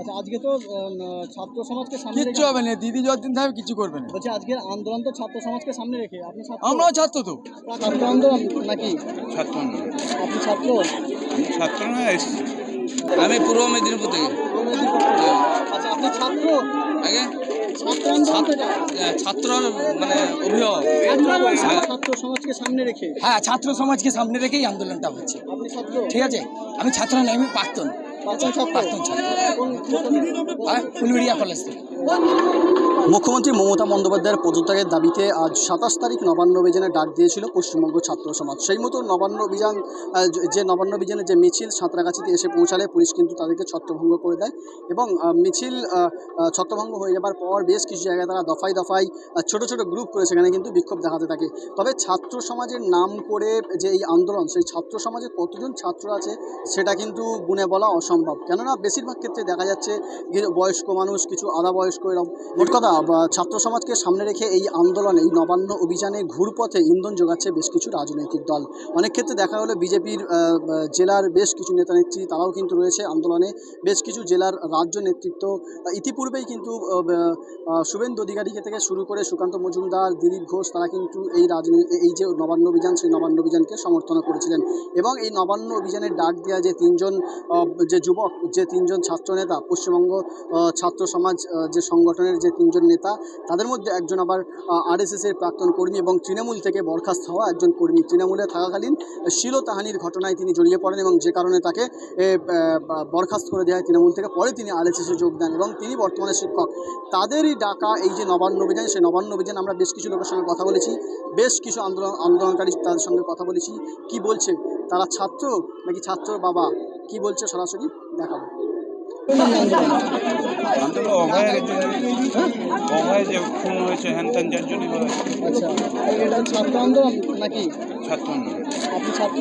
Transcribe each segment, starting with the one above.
আচ্ছা আজকে তো ছাত্র সমাজকে সামনে কিচ্ছু হবে না দিদি যতদিন থাকবে কিছু করবে না। বলছি আজকের আন্দোলন তো ছাত্র সমাজকে সামনে রেখে আপনি ছাত্র আমরাও ছাত্র তো। ছাত্র আন্দোলন নাকি? ছাত্র আপনি ছাত্র? আমি ছাত্র না আমি পূর্ব মেদিনীপুর থেকে। আচ্ছা আপনি ছাত্র? আগে? ছাত্র আন্দোলন থেকে? আহ, ছাত্র মানে অভিভাবক। ছাত্র সমাজকে সামনে রেখে। হ্যাঁ ছাত্র সমাজকে সামনে রেখেই আন্দোলনটা হচ্ছে। ঠিক আছে? আমি ছাত্র নয় আমি প্রাক্তন। ছাত্র। ছাত্র কলেজ থেকে। মুখ্যমন্ত্রী মমতা বন্দ্যোপাধ্যায়ের পদত্যাগের দাবিতে আজ সাতাশ তারিখ নবান্ন অভিযানে ডাক দিয়েছিল পশ্চিমবঙ্গ ছাত্র সমাজ। সেই মতো নবান্ন অভিযান যে নবান্ন অভিযানের যে মিছিল সাঁতরাগাছিতে এসে পৌঁছালে পুলিশ কিন্তু তাদেরকে ছত্রভঙ্গ করে দেয় এবং মিছিল ছত্রভঙ্গ হয়ে যাবার পর বেশ কিছু জায়গায় তারা দফায় দফায় ছোট ছোট গ্রুপ করে সেখানে কিন্তু বিক্ষোভ দেখাতে থাকে। তবে ছাত্র সমাজের নাম করে যে এই আন্দোলন সেই ছাত্র সমাজে কতজন ছাত্র আছে সেটা কিন্তু গুণে বলা অসম্ভব কেননা বেশিরভাগ ক্ষেত্রে দেখা যাচ্ছে বয়স্ক মানুষ, কিছু আধা বয়স্ক এরকম মোট কথা ছাত্র সমাজকে সামনে রেখে এই আন্দোলনে, এই নবান্ন অভিযানে ঘুরপথে ইন্ধন যোগাচ্ছে বেশ কিছু রাজনৈতিক দল। অনেক ক্ষেত্রে দেখা হলো বিজেপির জেলার বেশ কিছু নেতা নেত্রী তারাও কিন্তু রয়েছে আন্দোলনে। বেশ কিছু জেলার রাজ্য নেতৃত্ব ইতিপূর্বেই কিন্তু শুভেন্দু অধিকারীকে থেকে শুরু করে সুকান্ত মজুমদার, দিলীপ ঘোষ, তারা কিন্তু এই রাজনীতি এই যে নবান্ন অভিযান, সেই নবান্ন অভিযানকে সমর্থন করেছিলেন। এবং এই নবান্ন অভিযানের ডাক দেওয়া যে তিনজন যে যুবক যে তিনজন ছাত্রনেতা পশ্চিমবঙ্গ আহ, ছাত্র সমাজ যে সংগঠনের যে তিনজন নেতা তাদের মধ্যে একজন আবার আরএসএসের প্রাক্তন কর্মী এবং তৃণমূল থেকে বরখাস্ত হওয়া একজন কর্মী। তৃণমূলে থাকাকালীন শিলতাহানির ঘটনায় তিনি জড়িয়ে পড়েন এবং যে কারণে তাকে বরখাস্ত করে দেওয়া হয় তৃণমূল থেকে। পরে তিনি আরএসএসে যোগ দেন এবং তিনি বর্তমানে শিক্ষক। তাদেরই ডাকা এই যে নবান্ন অভিযান সেই নবান্ন অভিযান আমরা বেশ কিছু লোকের সঙ্গে কথা বলেছি। বেশ কিছু আন্দোলন আন্দোলনকারী তাদের সঙ্গে কথা বলেছি। কি বলছে? তারা ছাত্র নাকি ছাত্র বাবা? কি বলছে সরাসরি দেখাবো। আন্দোলন অভয়ের জন্য অভয় যে খুন হয়েছে হ্যান ত্যান যার জন্য আচ্ছা এটা ছাত্র আন্দোলন নাকি? ছাত্র আপনি ছাত্র?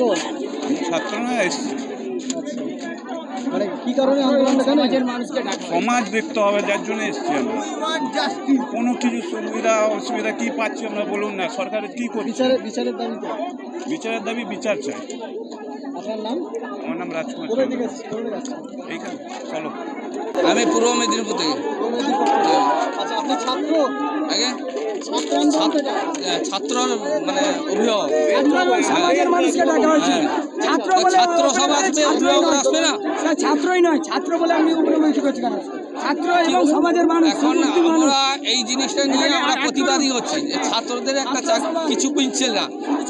ছাত্র না মানে কি কারণে আন্দোলনটা সমাজের মানুষকে সমাজ দেখতে হবে যার জন্য এসছি আমরা। কোনো কিছু সুবিধা অসুবিধা কি পাচ্ছি আমরা বলুন না সরকারের কি করছে? বিচারের বিচারের দাবিতে। বিচারের দাবি বিচার চাই। আপনার নাম? আমার নাম রাজকুমার? এইখানে চলো। আমি পূর্ব মেদিনীপুর থেকে। আচ্ছা আপনি ছাত্র? আগে? মানে অভিভাবক। সমাজের মানুষকে ডাকা হয়েছে। ছাত্র বলে ছাত্র অভিভাবক আসবে না। স্যার, ছাত্রই নয় ছাত্র বলে আমি উপরে বলছি করছি কেন? ছাত্র এবং সমাজের মানুষ এখন আমরা এই জিনিসটা নিয়ে আমরা প্রতিবাদী হচ্ছি ছাত্রদের একটা কিছু কিনছে না।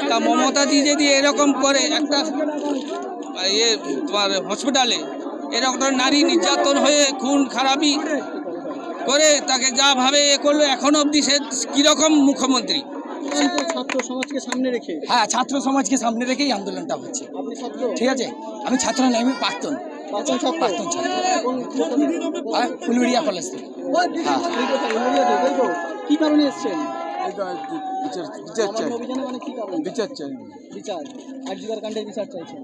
তা মমতাজি যদি এরকম করে একটা ইয়ে তোমার হসপিটালে এরকম নারী নির্যাতন হয়ে খুন খারাপি করে তাকে যা ভাবে এ করল এখন অবধি সে কীরকম মুখ্যমন্ত্রী? ছাত্র সমাজকে সামনে রেখে? হ্যাঁ ছাত্র সমাজকে সামনে রেখেই আন্দোলনটা হচ্ছে। ঠিক আছে? আমি ছাত্র নাই আমি প্রাক্তন। প্রাক্তন ছাত্র? ফুলবেড়িয়া কলেজ থেকে। হ্যাঁ? কি কারণে এসছেন? বিচার বিচার চাই। নবান্ন অভিযানে মানে কি বিচার চাই। বিচার। আর্জিকার কাণ্ডের বিচার চাইছেন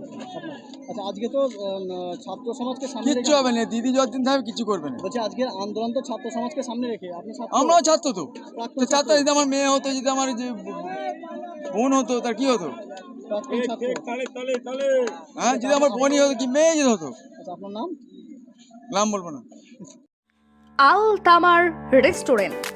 আচ্ছা আজকে তো উম, ছাত্র সমাজকে সামনে কিচ্ছু হবে না দিদি যতদিন থাকবে কিছু করবে না। বলছি আজকের আন্দোলন তো ছাত্র সমাজকে সামনে রেখে। আপনি আমরাও ছাত্র তো। ছাত্র যদি আমার মেয়ে হতো যদি আমার যে বোন হতো তার কি হতো? হ্যাঁ যদি আমার বোনই হতো কি মেয়ে যদি হতো? আচ্ছা আপনার নাম? নাম বলব না। আল তামার রেস্টুরেন্ট।